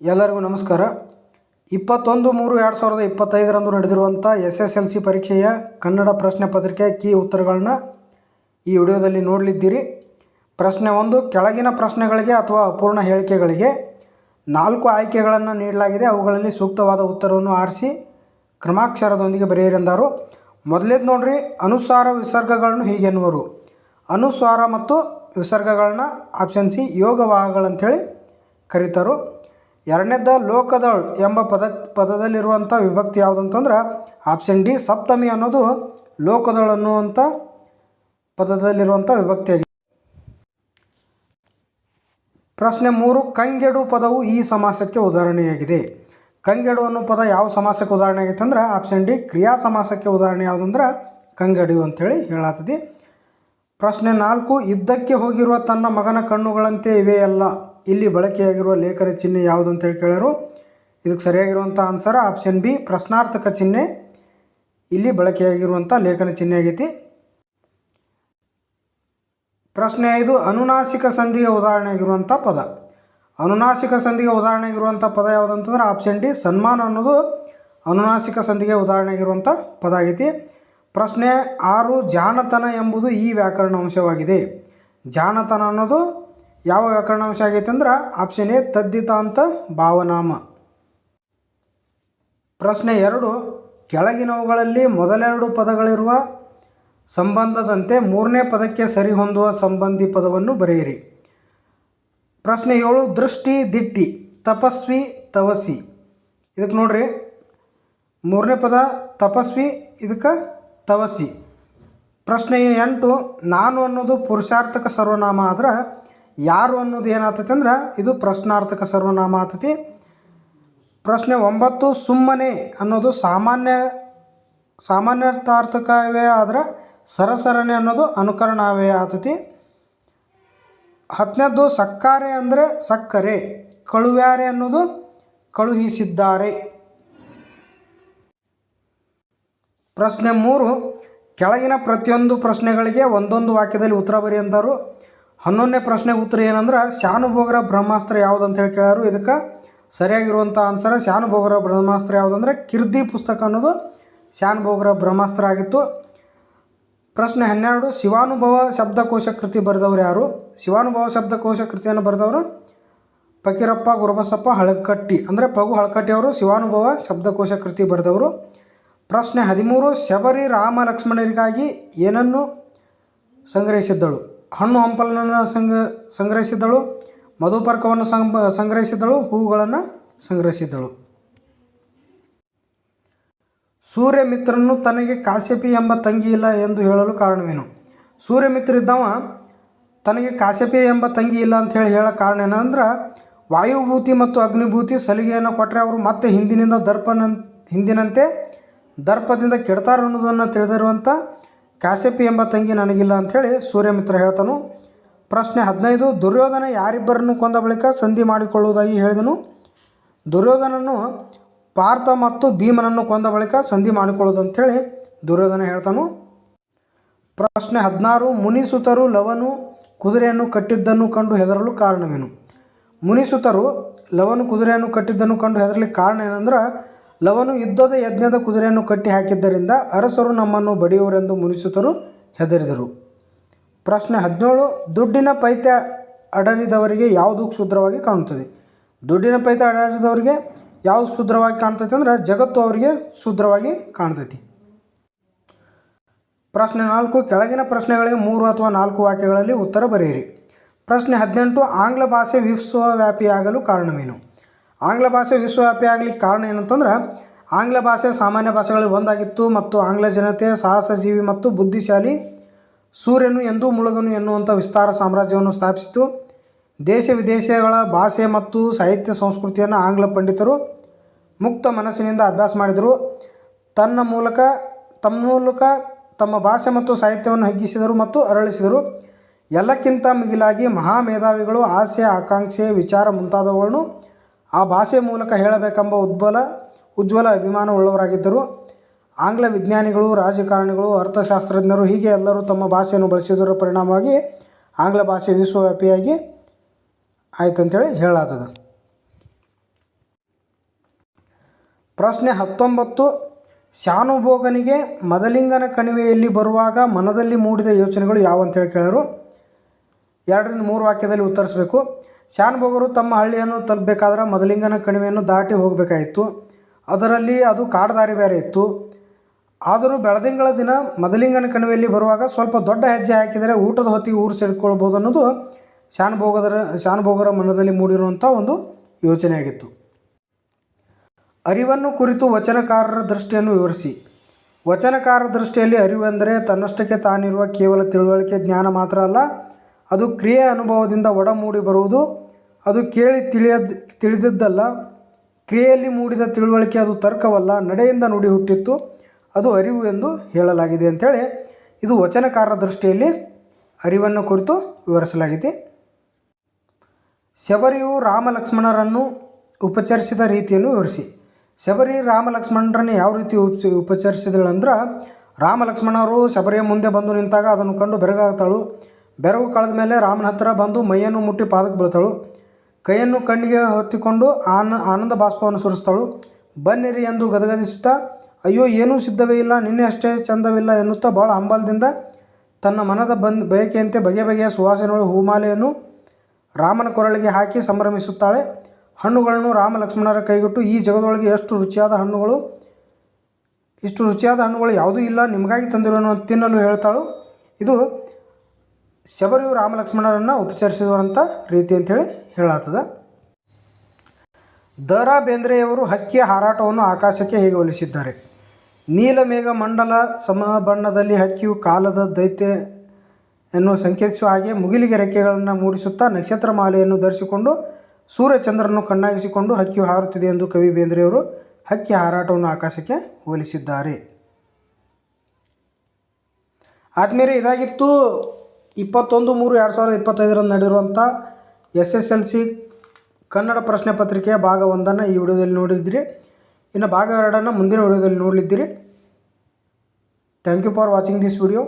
ಎಲ್ಲರಿಗೂ ನಮಸ್ಕಾರ. ಇಪ್ಪತ್ತೊಂದು ಮೂರು ಎರಡು ಸಾವಿರದ ಇಪ್ಪತ್ತೈದರಂದು ನಡೆದಿರುವಂಥ ಎಸ್ ಎಸ್ ಎಲ್ ಸಿ ಪರೀಕ್ಷೆಯ ಕನ್ನಡ ಪ್ರಶ್ನೆ ಪತ್ರಿಕೆ ಕೀ ಉತ್ತರಗಳನ್ನ ಈ ವಿಡಿಯೋದಲ್ಲಿ ನೋಡಲಿದ್ದೀರಿ. ಪ್ರಶ್ನೆ ಒಂದು, ಕೆಳಗಿನ ಪ್ರಶ್ನೆಗಳಿಗೆ ಅಥವಾ ಅಪೂರ್ಣ ಹೇಳಿಕೆಗಳಿಗೆ ನಾಲ್ಕು ಆಯ್ಕೆಗಳನ್ನು ನೀಡಲಾಗಿದೆ. ಅವುಗಳಲ್ಲಿ ಸೂಕ್ತವಾದ ಉತ್ತರವನ್ನು ಆರಿಸಿ ಕ್ರಮಾಕ್ಷರದೊಂದಿಗೆ ಬರೆಯಿರಿ ಎಂದಾರು ಮೊದಲೇದು ನೋಡ್ರಿ, ಅನುಸಾರ ವಿಸರ್ಗಗಳನ್ನು ಹೀಗೆನ್ನುವರು ಅನುಸಾರ ಮತ್ತು ವಿಸರ್ಗಗಳನ್ನ ಆಪ್ಷನ್ ಸಿ ಯೋಗವಾಹಗಳಂಥೇಳಿ ಕರೀತಾರೋ. ಎರಡನೇದ ಲೋಕದಳ್ ಎಂಬ ಪದ ಪದದಲ್ಲಿರುವಂಥ ವಿಭಕ್ತಿ ಯಾವುದಂತಂದ್ರೆ ಆಪ್ಷನ್ ಡಿ ಸಪ್ತಮಿ ಅನ್ನೋದು ಲೋಕದಳ್ ಅನ್ನುವಂಥ ಪದದಲ್ಲಿರುವಂಥ ವಿಭಕ್ತಿಯಾಗಿದೆ ಪ್ರಶ್ನೆ ಮೂರು, ಕಂಗೆಡು ಪದವು ಈ ಸಮಾಸಕ್ಕೆ ಉದಾಹರಣೆಯಾಗಿದೆ. ಕಂಗೆಡು ಅನ್ನೋ ಪದ ಯಾವ ಸಮಾಸಕ್ಕೆ ಉದಾಹರಣೆ ಆಗೈತೆ ಅಂದ್ರೆ ಆಪ್ಷನ್ ಡಿ ಕ್ರಿಯಾ ಸಮಾಸಕ್ಕೆ ಉದಾಹರಣೆ ಯಾವುದಂದ್ರೆ ಕಂಗೆಡು ಅಂಥೇಳಿ ಹೇಳಾತದೆ. ಪ್ರಶ್ನೆ ನಾಲ್ಕು, ಯುದ್ಧಕ್ಕೆ ಹೋಗಿರುವ ತನ್ನ ಮಗನ ಕಣ್ಣುಗಳಂತೆ ಇವೆಯಲ್ಲ. ಇಲ್ಲಿ ಬಳಕೆಯಾಗಿರುವ ಲೇಖನ ಚಿಹ್ನೆ ಯಾವುದು ಅಂತೇಳಿ ಕೇಳೋರು. ಇದಕ್ಕೆ ಸರಿಯಾಗಿರುವಂಥ ಆನ್ಸರ್ ಆಪ್ಷನ್ ಬಿ ಪ್ರಶ್ನಾರ್ಥಕ ಚಿಹ್ನೆ. ಇಲ್ಲಿ ಬಳಕೆಯಾಗಿರುವಂಥ ಲೇಖನ ಚಿಹ್ನೆ ಆಗೈತಿ. ಪ್ರಶ್ನೆ ಐದು, ಅನುನಾಸಿಕ ಸಂಧಿಗೆ ಉದಾಹರಣೆ ಆಗಿರುವಂಥ ಪದ. ಅನುನಾಸಿಕ ಸಂಧಿಗೆ ಉದಾಹರಣೆ ಆಗಿರುವಂಥ ಪದ ಯಾವುದಂತಂದ್ರೆ ಆಪ್ಷನ್ ಡಿ ಸನ್ಮಾನ ಅನ್ನೋದು ಅನುನಾಸಿಕ ಸಂಧಿಗೆ ಉದಾಹರಣೆ ಆಗಿರುವಂಥ ಪದ ಆಗೈತಿ. ಪ್ರಶ್ನೆ ಆರು, ಜಾಣತನ ಎಂಬುದು ಈ ವ್ಯಾಕರಣ ಅಂಶವಾಗಿದೆ. ಜಾಣತನ ಅನ್ನೋದು ಯಾವ ವ್ಯಾಕರಣಾಂಶ ಆಗೈತೆ ಅಂದ್ರೆ ಆಪ್ಷನ್ ಎ ತದ್ದಿತಾಂತ ಭಾವನಾಮ. ಪ್ರಶ್ನೆ ಎರಡು, ಕೆಳಗಿನವುಗಳಲ್ಲಿ ಮೊದಲೆರಡು ಪದಗಳಿರುವ ಸಂಬಂಧದಂತೆ ಮೂರನೇ ಪದಕ್ಕೆ ಸರಿಹೊಂದುವ ಸಂಬಂಧಿ ಪದವನ್ನು ಬರೆಯಿರಿ. ಪ್ರಶ್ನೆ ಏಳು, ದೃಷ್ಟಿ, ದಿಟ್ಟಿ, ತಪಸ್ವಿ, ತವಸಿ. ಇದಕ್ಕೆ ನೋಡ್ರಿ, ಮೂರನೇ ಪದ ತಪಸ್ವಿ, ಇದಕ್ಕೆ ತವಸಿ. ಪ್ರಶ್ನೆ ಎಂಟು, ನಾನು ಅನ್ನೋದು ಪುರುಷಾರ್ಥಕ ಸರ್ವನಾಮ ಆದ್ರೆ ಯಾರು ಅನ್ನೋದು ಏನಾಗ್ತೈತೆ ಅಂದ್ರೆ ಇದು ಪ್ರಶ್ನಾರ್ಥಕ ಸರ್ವನಾಮ ಆಗ್ತೈತಿ. ಪ್ರಶ್ನೆ ಒಂಬತ್ತು, ಸುಮ್ಮನೆ ಅನ್ನೋದು ಸಾಮಾನ್ಯ, ಸಾಮಾನ್ಯಾರ್ಥಾರ್ಥಕವೇ ಆದ್ರೆ ಸರಸರಣೆ ಅನ್ನೋದು ಅನುಕರಣವೇ ಆತತಿ ಹತ್ತನೇದ್ದು, ಸಕ್ಕಾರೆ ಅಂದರೆ ಸಕ್ಕರೆ, ಕಳುವ್ಯಾರೆ ಅನ್ನೋದು ಕಳುಹಿಸಿದ್ದಾರೆ. ಪ್ರಶ್ನೆ ಮೂರು, ಕೆಳಗಿನ ಪ್ರತಿಯೊಂದು ಪ್ರಶ್ನೆಗಳಿಗೆ ಒಂದೊಂದು ವಾಕ್ಯದಲ್ಲಿ ಉತ್ತರ ಬರಿ ಅಂದರು ಹನ್ನೊಂದನೇ ಪ್ರಶ್ನೆಗೆ ಉತ್ತರ ಏನಂದ್ರೆ, ಶಾನುಭೋಗರ ಬ್ರಹ್ಮಾಸ್ತ್ರ ಯಾವುದು ಅಂತ ಹೇಳಿ ಕೇಳ್ಯಾರು ಇದಕ್ಕೆ ಸರಿಯಾಗಿರುವಂಥ ಆನ್ಸರ್ ಶಾನುಭೋಗರ ಬ್ರಹ್ಮಾಸ್ತ್ರ ಯಾವುದಂದ್ರೆ ಕಿರ್ದಿ ಪುಸ್ತಕ ಅನ್ನೋದು ಶಾನುಭೋಗರ ಬ್ರಹ್ಮಾಸ್ತ್ರ ಆಗಿತ್ತು. ಪ್ರಶ್ನೆ ಹನ್ನೆರಡು, ಶಿವಾನುಭವ ಶಬ್ದಕೋಶ ಕೃತಿ ಬರೆದವರು ಯಾರು? ಶಿವಾನುಭವ ಶಬ್ದಕೋಶ ಕೃತಿಯನ್ನು ಬರೆದವರು ಫಕೀರಪ್ಪ ಗುರುಬಸಪ್ಪ ಹಳಕಟ್ಟಿ ಅಂದರೆ ಪಗು ಹಳಕಟ್ಟಿ ಅವರು ಶಿವಾನುಭವ ಶಬ್ದಕೋಶ ಕೃತಿ ಬರೆದವರು. ಪ್ರಶ್ನೆ ಹದಿಮೂರು, ಶಬರಿ ರಾಮ ಲಕ್ಷ್ಮಣರಿಗಾಗಿ ಏನನ್ನು ಸಂಗ್ರಹಿಸಿದ್ದಳು? ಹಣ್ಣು ಹಂಪಲನ್ನು ಸಂಗ ಸಂಗ್ರಹಿಸಿದ್ದಳು ಮಧುಪರ್ಕವನ್ನು ಸಂಬ ಸಂಗ್ರಹಿಸಿದ್ದಳು ಹೂವುಗಳನ್ನು ಸಂಗ್ರಹಿಸಿದ್ದಳು ಸೂರ್ಯಮಿತ್ರನು ತನಗೆ ಕಾಶ್ಯಪಿ ಎಂಬ ತಂಗಿ ಇಲ್ಲ ಎಂದು ಹೇಳಲು ಕಾರಣವೇನು? ಸೂರ್ಯಮಿತ್ರಿದ್ದವ ತನಗೆ ಕಾಶ್ಯಪಿ ಎಂಬ ತಂಗಿ ಇಲ್ಲ ಅಂತ ಹೇಳಿ ಹೇಳೋ ಕಾರಣ ಏನಂದ್ರೆ ವಾಯುಭೂತಿ ಮತ್ತು ಅಗ್ನಿಭೂತಿ ಸಲಿಗೆಯನ್ನು ಕೊಟ್ಟರೆ ಅವರು ಮತ್ತೆ ಹಿಂದಿನಿಂದ ದರ್ಪನ ಹಿಂದಿನಂತೆ ದರ್ಪದಿಂದ ಕೆಡ್ತಾರೆ ಅನ್ನೋದನ್ನು ತಿಳಿದಿರುವಂಥ ಕಾಶ್ಯಪಿ ಎಂಬ ತಂಗಿ ನನಗಿಲ್ಲ ಅಂಥೇಳಿ ಸೂರ್ಯಮಿತ್ರ ಹೇಳ್ತಾನು, ಪ್ರಶ್ನೆ ಹದಿನೈದು, ದುರ್ಯೋಧನ ಯಾರಿಬ್ಬರನ್ನು ಕೊಂದ ಬಳಿಕ ಸಂಧಿ ಮಾಡಿಕೊಳ್ಳುವುದಾಗಿ ಹೇಳಿದನು. ದುರ್ಯೋಧನನು ಪಾರ್ಥ ಮತ್ತು ಭೀಮನನ್ನು ಕೊಂದ ಬಳಿಕ ಸಂಧಿ ಮಾಡಿಕೊಳ್ಳುವುದಂಥೇಳಿ ದುರ್ಯೋಧನ ಹೇಳ್ತಾನು. ಪ್ರಶ್ನೆ ಹದಿನಾರು, ಮುನಿಸುತರು ಲವನು ಕುದುರೆಯನ್ನು ಕಟ್ಟಿದ್ದನ್ನು ಕಂಡು ಹೆದರಲು ಕಾರಣವೇನು? ಮುನಿಸುತರು ಲವನು ಕುದುರೆಯನ್ನು ಕಟ್ಟಿದ್ದನ್ನು ಕಂಡು ಹೆದರಲಿಕ್ಕೆ ಕಾರಣ ಏನಂದ್ರೆ ಲವನು ಯುದ್ಧದ ಯಜ್ಞದ ಕುದುರೆಯನ್ನು ಕಟ್ಟಿ ಹಾಕಿದ್ದರಿಂದ ಅರಸರು ನಮ್ಮನ್ನು ಬಡಿಯುವರೆಂದು ಮುನಿಸುತರು ಹೆದರಿದರು. ಪ್ರಶ್ನೆ ಹದಿನೇಳು, ದುಡ್ಡಿನ ಪೈತ್ಯ ಅಡರಿದವರಿಗೆ ಯಾವುದು ಕ್ಷುದ್ರವಾಗಿ ಕಾಣುತ್ತದೆ? ದುಡ್ಡಿನ ಪೈತ್ಯ ಅಡರಿದವರಿಗೆ ಯಾವುದು ಕ್ಷುದ್ರವಾಗಿ ಕಾಣ್ತೈತೆ ಅಂದ್ರೆ ಜಗತ್ತು ಅವರಿಗೆ ಶುದ್ರವಾಗಿ ಕಾಣ್ತೈತಿ. ಪ್ರಶ್ನೆ ನಾಲ್ಕು, ಕೆಳಗಿನ ಪ್ರಶ್ನೆಗಳಿಗೆ ಮೂರು ಅಥವಾ ನಾಲ್ಕು ವಾಕ್ಯಗಳಲ್ಲಿ ಉತ್ತರ ಬರೆಯಿರಿ. ಪ್ರಶ್ನೆ ಹದಿನೆಂಟು, ಆಂಗ್ಲ ಭಾಷೆ ವಿಶ್ವವ್ಯಾಪಿಯಾಗಲು ಕಾರಣವೇನು? ಆಂಗ್ಲ ಭಾಷೆ ವಿಶ್ವವ್ಯಾಪಿ ಆಗಲಿಕ್ಕೆ ಕಾರಣ ಏನಂತಂದ್ರೆ, ಆಂಗ್ಲ ಭಾಷೆ ಸಾಮಾನ್ಯ ಭಾಷೆಗಳಲ್ಲಿ ಒಂದಾಗಿತ್ತು ಮತ್ತು ಆಂಗ್ಲ ಜನತೆ ಸಾಹಸಜೀವಿ ಮತ್ತು ಬುದ್ಧಿಶಾಲಿ, ಸೂರ್ಯನು ಎಂದು ಮುಳುಗನು ಎನ್ನುವಂಥ ವಿಸ್ತಾರ ಸಾಮ್ರಾಜ್ಯವನ್ನು ಸ್ಥಾಪಿಸಿತು. ದೇಶ ವಿದೇಶಗಳ ಭಾಷೆ ಮತ್ತು ಸಾಹಿತ್ಯ ಸಂಸ್ಕೃತಿಯನ್ನು ಆಂಗ್ಲ ಪಂಡಿತರು ಮುಕ್ತ ಮನಸ್ಸಿನಿಂದ ಅಭ್ಯಾಸ ಮಾಡಿದರು. ತನ್ನ ಮೂಲಕ, ತಮ್ಮ ಮೂಲಕ ತಮ್ಮ ಭಾಷೆ ಮತ್ತು ಸಾಹಿತ್ಯವನ್ನು ಹಗ್ಗಿಸಿದರು ಮತ್ತು ಅರಳಿಸಿದರು. ಎಲ್ಲಕ್ಕಿಂತ ಮಿಗಿಲಾಗಿ ಮಹಾ ಮೇಧಾವಿಗಳು ಆಸೆ ಆಕಾಂಕ್ಷೆ, ವಿಚಾರ ಮುಂತಾದವುಗಳನ್ನು ಆ ಭಾಷೆ ಮೂಲಕ ಹೇಳಬೇಕೆಂಬ ಉದ್ಬಲ, ಉಜ್ವಲ ಅಭಿಮಾನ ಉಳ್ಳವರಾಗಿದ್ದರು. ಆಂಗ್ಲ ವಿಜ್ಞಾನಿಗಳು, ರಾಜಕಾರಣಿಗಳು, ಅರ್ಥಶಾಸ್ತ್ರಜ್ಞರು ಹೀಗೆ ಎಲ್ಲರೂ ತಮ್ಮ ಭಾಷೆಯನ್ನು ಬಳಸಿದರ ಪರಿಣಾಮವಾಗಿ ಆಂಗ್ಲ ಭಾಷೆ ವಿಶ್ವವ್ಯಾಪಿಯಾಗಿ ಆಯ್ತು ಅಂತೇಳಿ ಹೇಳಾತದ ಪ್ರಶ್ನೆ ಹತ್ತೊಂಬತ್ತು, ಶಾನುಭೋಗನಿಗೆ ಮದಲಿಂಗನ ಕಣಿವೆಯಲ್ಲಿ ಬರುವಾಗ ಮನದಲ್ಲಿ ಮೂಡಿದ ಯೋಚನೆಗಳು ಯಾವಂತೇಳಿ ಕೇಳರು? ಎರಡರಿಂದ ಮೂರು ವಾಕ್ಯದಲ್ಲಿ ಉತ್ತರಿಸಬೇಕು. ಶಾನುಭೋಗರು ತಮ್ಮ ಹಳ್ಳಿಯನ್ನು ತಲುಪಬೇಕಾದ್ರೆ ಮದಲಿಂಗನ ಕಣಿವೆಯನ್ನು ದಾಟಿ ಹೋಗಬೇಕಾಯಿತು. ಅದರಲ್ಲಿ ಅದು ಕಾಡುದಾರಿ ಬೇರೆ ಇತ್ತು. ಆದರೂ ಬೆಳದಿಂಗಳ ದಿನ ಮದಲಿಂಗನ ಕಣಿವೆಯಲ್ಲಿ ಬರುವಾಗ ಸ್ವಲ್ಪ ದೊಡ್ಡ ಹೆಜ್ಜೆ ಹಾಕಿದರೆ ಊಟದ ಹೊತ್ತಿಗೆ ಊರು ಸೇರಿಕೊಳ್ಬೋದು ಅನ್ನೋದು ಶಾನುಭೋಗದರ ಶಾನುಭೋಗರ ಮನದಲ್ಲಿ ಮೂಡಿರುವಂಥ ಒಂದು ಯೋಚನೆಯಾಗಿತ್ತು. ಅರಿವನ್ನು ಕುರಿತು ವಚನಕಾರರ ದೃಷ್ಟಿಯನ್ನು ವಿವರಿಸಿ. ವಚನಕಾರರ ದೃಷ್ಟಿಯಲ್ಲಿ ಅರಿವೆಂದರೆ ತನ್ನಷ್ಟಕ್ಕೆ ತಾನಿರುವ ಕೇವಲ ತಿಳುವಳಿಕೆ, ಜ್ಞಾನ ಮಾತ್ರ ಅಲ್ಲ ಅದು ಕ್ರಿಯೆ ಅನುಭವದಿಂದ ಒಡಮೂಡಿ ಬರುವುದು. ಅದು ಕೇಳಿ ತಿಳಿಯದ್, ತಿಳಿದದ್ದಲ್ಲ. ಕ್ರಿಯೆಯಲ್ಲಿ ಮೂಡಿದ ತಿಳುವಳಿಕೆ ಅದು ತರ್ಕವಲ್ಲ. ನಡೆಯಿಂದ ನುಡಿ ಹುಟ್ಟಿತ್ತು. ಅದು ಅರಿವು ಎಂದು ಹೇಳಲಾಗಿದೆ ಅಂಥೇಳಿ ಇದು ವಚನಕಾರರ ದೃಷ್ಟಿಯಲ್ಲಿ ಅರಿವನ್ನು ಕುರಿತು ವಿವರಿಸಲಾಗಿದೆ. ಶಬರಿಯು ರಾಮ ಲಕ್ಷ್ಮಣರನ್ನು ಉಪಚರಿಸಿದ ರೀತಿಯನ್ನು ವಿವರಿಸಿ. ಶಬರಿ ರಾಮ ಲಕ್ಷ್ಮಣರನ್ನು ಯಾವ ರೀತಿ ಉಪ ಉಪಚರಿಸಿದಳಂದ್ರೆ ರಾಮ ಲಕ್ಷ್ಮಣರು ಶಬರಿಯ ಮುಂದೆ ಬಂದು ನಿಂತಾಗ ಅದನ್ನು ಕಂಡು ಬೆರಗಾಗ್ತಾಳು. ಬೆರಗು ಕಳೆದ ಮೇಲೆ ರಾಮನ ಹತ್ತಿರ ಬಂದು ಮೈಯನ್ನು ಮುಟ್ಟಿ ಪಾದಕ್ಕೆ ಬೀಳ್ತಾಳು. ಕೈಯನ್ನು ಕಣ್ಣಿಗೆ ಹೊತ್ತಿಕೊಂಡು ಆನ, ಆನಂದ ಬಾಷ್ಪವನ್ನು ಸುರಿಸ್ತಾಳು. ಬನ್ನಿರಿ ಎಂದು ಗದಗದಿಸುತ್ತಾ, ಅಯ್ಯೋ, ಏನೂ ಸಿದ್ಧವೇ ಇಲ್ಲ, ನಿನ್ನೆ ಅಷ್ಟೇ ಚಂದವಿಲ್ಲ ಎನ್ನುತ್ತಾ ಭಾಳ ಹಂಬಲದಿಂದ ತನ್ನ ಮನದ ಬಂದ್, ಬಯಕೆಯಂತೆ ಬಗೆ ಬಗೆಯ ಸುವಾಸನೆಗಳು ಹೂಮಾಲೆಯನ್ನು ರಾಮನ ಕೊರಳಿಗೆ ಹಾಕಿ ಸಂಭ್ರಮಿಸುತ್ತಾಳೆ. ಹಣ್ಣುಗಳನ್ನು ರಾಮ ಲಕ್ಷ್ಮಣರ ಕೈಗಿಟ್ಟು, ಈ ಜಗದೊಳಗೆ ಎಷ್ಟು ರುಚಿಯಾದ ಹಣ್ಣುಗಳು, ಇಷ್ಟು ರುಚಿಯಾದ ಹಣ್ಣುಗಳು ಯಾವುದೂ ಇಲ್ಲ, ನಿಮಗಾಗಿ ತಂದಿರೋನು ತಿನ್ನಲು ಹೇಳ್ತಾಳು. ಇದು ಶಬರಿಯು ರಾಮಲಕ್ಷ್ಮಣರನ್ನು ಉಪಚರಿಸಿರುವಂಥ ರೀತಿ ಅಂಥೇಳಿ ಹೇಳತ್ತದೆ ದ ರಾ ಬೇಂದ್ರೆಯವರು ಹಕ್ಕಿಯ ಹಾರಾಟವನ್ನು ಆಕಾಶಕ್ಕೆ ಹೇಗೆ ಹೋಲಿಸಿದ್ದಾರೆ? ನೀಲಮೇಘ ಮಂಡಲ ಸಮ ಬಣ್ಣದಲ್ಲಿ ಹಕ್ಕಿಯು ಕಾಲದ ದೈತ್ಯ ಎನ್ನುವ ಸಂಕೇತಿಸುವ ಹಾಗೆ ಮುಗಿಲಿಗೆ ರೆಕ್ಕೆಗಳನ್ನು ಮೂಡಿಸುತ್ತಾ ನಕ್ಷತ್ರ ಮಾಲೆಯನ್ನು ಧರಿಸಿಕೊಂಡು ಸೂರ್ಯಚಂದ್ರನನ್ನು ಕಣ್ಣಾಗಿಸಿಕೊಂಡು ಹಕ್ಕಿಯು ಹಾರುತ್ತಿದೆ ಎಂದು ಕವಿ ಬೇಂದ್ರೆಯವರು ಹಕ್ಕಿ ಹಾರಾಟವನ್ನು ಆಕಾಶಕ್ಕೆ ಹೋಲಿಸಿದ್ದಾರೆ. ಆದ್ಮೇಲೆ ಇದಾಗಿತ್ತು ಇಪ್ಪತ್ತೊಂದು ಮೂರು ಎರಡು ಸಾವಿರದ ಇಪ್ಪತ್ತೈದರಂದು ನಡೆದಿರುವಂಥ S S L C Kannada ಪ್ರಶ್ನೆ ಪತ್ರಿಕೆಯ ಭಾಗ ಒಂದನ್ನು ಈ ವಿಡಿಯೋದಲ್ಲಿ ನೋಡಿದ್ದೀರಿ. ಇನ್ನು ಭಾಗ ಎರಡನ್ನು ಮುಂದಿನ ವಿಡಿಯೋದಲ್ಲಿ ನೋಡಲಿದ್ದೀರಿ. Thank you for watching this video